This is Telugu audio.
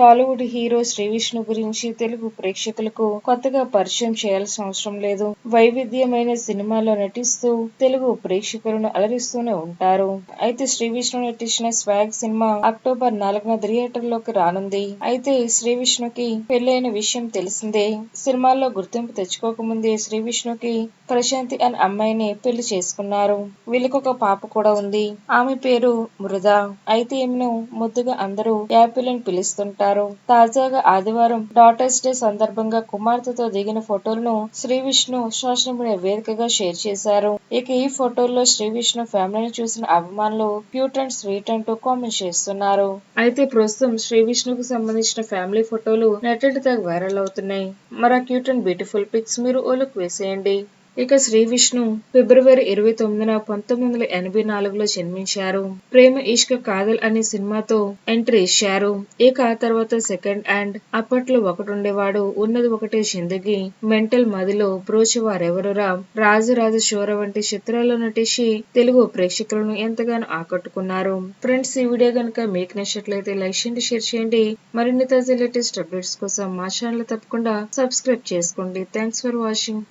టాలీవుడ్ హీరో శ్రీ విష్ణు గురించి తెలుగు ప్రేక్షకులకు కొత్తగా పరిచయం చేయాల్సిన అవసరం లేదు. వైవిధ్యమైన సినిమాల్లో నటిస్తూ తెలుగు ప్రేక్షకులను అలరిస్తూనే ఉంటారు. అయితే శ్రీ విష్ణు నటించిన స్వాగ్ సినిమా అక్టోబర్ నాలుగున థియేటర్లోకి రానుంది. అయితే శ్రీ విష్ణుకి పెళ్ళైన విషయం తెలిసిందే. సినిమాల్లో గుర్తింపు తెచ్చుకోకముందే శ్రీ విష్ణుకి ప్రశాంతి అనే అమ్మాయిని పెళ్ళి చేసుకున్నారు. వీళ్ళకొక పాప కూడా ఉంది. ఆమె పేరు మృద అయితే ఈమెను ముద్దుగా అందరూ యాపిల్ అని పిలుస్తుంటారు. తాజాగా ఆదివారం డాటర్స్ డే సందర్భంగా కుమార్తెతో దిగిన ఫోటోలను శ్రీ విష్ణు సోషల్ మీడియా వేదికగా షేర్ చేశారు. ఇక ఈ ఫోటోల్లో శ్రీ విష్ణు ఫ్యామిలీని చూసిన అభిమానులు క్యూట్ అండ్ స్వీట్ అంటూ కామెంట్ చేస్తున్నారు. అయితే ప్రస్తుతం శ్రీ విష్ణుకు సంబంధించిన ఫ్యామిలీ ఫోటోలు నెట్టెడ్ తెగ వైరల్ అవుతున్నాయి. మరి క్యూట్ అండ్ బ్యూటిఫుల్ పిక్స్ మీరు ఓలకు వేసేయండి. ఇక శ్రీ విష్ణు ఫిబ్రవరి ఇరవై తొమ్మిదిన పంతొమ్మిది వందల ఎనభై నాలుగులో జన్మించారు. ప్రేమ ఇష్క కాదల్ అనే సినిమాతో ఎంట్రీ ఇచ్చారు. ఇక ఆ తర్వాత సెకండ్ అండ్ అప్పట్లో ఒకటుండేవాడు ఉన్నది ఒకటే జిందగీ. మెంటల్ మదిలో బ్రోచివారెవరురా? రాజరాజ శోర వంటి చిత్రాల్లో నటించి తెలుగు ప్రేక్షకులను ఎంతగానో ఆకట్టుకున్నారు. ఫ్రెండ్స్ ఈ వీడియో కనుక మీకు నచ్చినట్లయితే లైక్ చేయండి షేర్ చేయండి. మరిన్ని తాజా లేటెస్ట్ అప్డేట్స్ కోసం మా ఛానల్ తప్పకుండా సబ్స్క్రైబ్ చేసుకోండి. Thanks for watching.